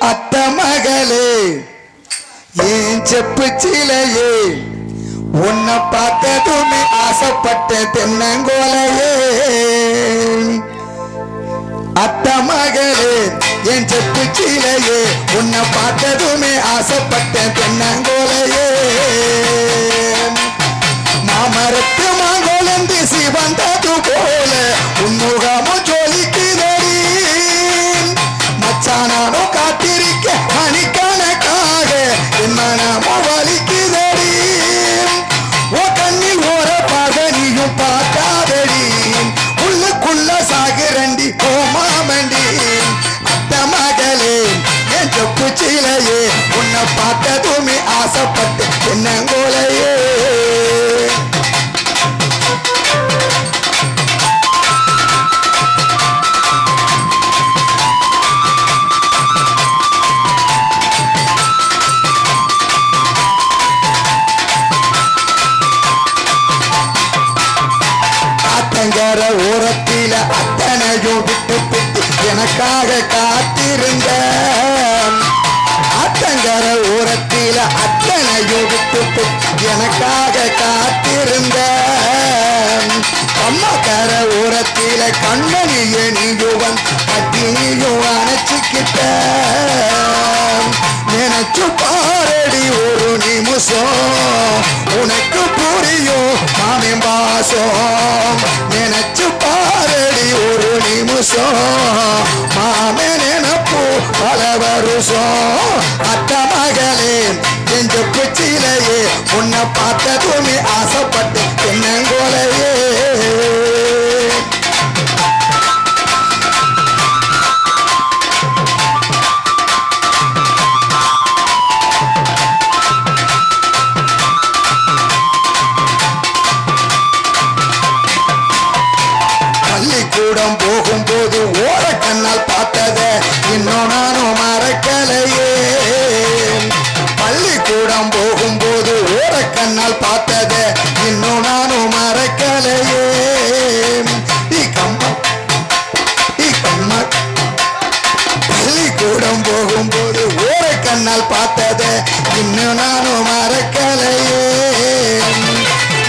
அத்த மகளே ஏன் செப்பு சிலையே? உன்னை பார்த்ததுமே ஆசைப்பட்ட தென்னங்கோலையே. அத்த மகளே என் செப்பு சிலையே? உன்னை பார்த்ததுமே ஆசைப்பட்ட தென்னங்கோலையே. பார்த்ததுமே ஆசைப்பட்டு என்னங்கோலையே. ஆத்தங்கர ஓரத்தில அத்தனையும் விட்டு விட்டு எனக்காக காத்திருந்த ஆத்தங்கர ஓரத்தில அத்தனை விட்டு எனக்காக காத்திருந்த அம்மாக்கார ஓரத்தில கண்மணியே நீயும் வந்து அணைச்சிக்கிட்ட நினைச்சு பாரடி ஒரு நிமிஷம். உனக்கு புரியும் மாமின் பாசம் நினைச்சு கூடம் போகும்போது ஓர கண்ணால் பார்த்தத இன்னும் நானும் மறக்கலையே. பள்ளிக்கூடம் போகும்போது ஓர கண்ணால் பார்த்தத இன்னும் நானும் மறக்கலையே. பள்ளிக்கூடம் போகும்போது ஓர கண்ணால் பார்த்தத இன்னும் நானும் மறக்கலையே.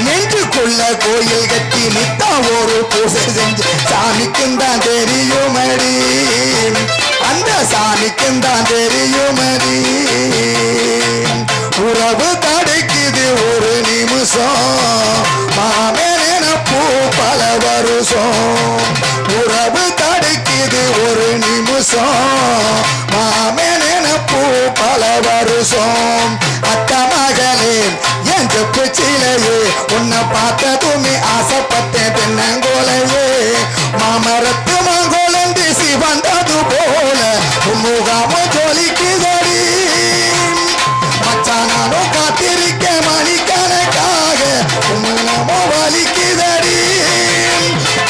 நெஞ்சுக்குள்ள கோயில் கட்டி நித்த பூசை செஞ்சு சாமிக்கும் தான் தெரியுமடி அந்த சாமிக்கும் தான் தெரியுமடி உறவு தடைக்குது ஒரு நிமிஷம். மாமே நினப்பூ பல வருஷம். உறவு தடைக்குது ஒரு நிமிஷம். மாமே நினப்பூ பல வருஷம். அத்த மகளே என் செப்பு சீலையே உன்னை பார்த்ததுமே ஆசைப்பட்டேன். தென்னங்கோலையே மாமரத்து மங்கோலந்து சிவந்தது போல உன்முகாம ஜொலிக்குதடி. மச்சானானும் காத்திருக்க மணிக்கணக்காக உன்னமோ வலிக்குதடி.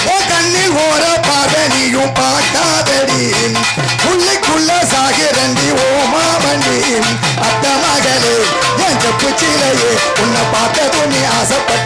ஓ கண்ணில் ஓர பதனியும் பார்க்காதடி. உள்ளுக்குள்ள சாகிறண்டி ஓ மாமண்டி. அத்த மகளே என் செப்பு சிலையே உன்னை பார்த்ததும் நீ ஆசைப்பட்ட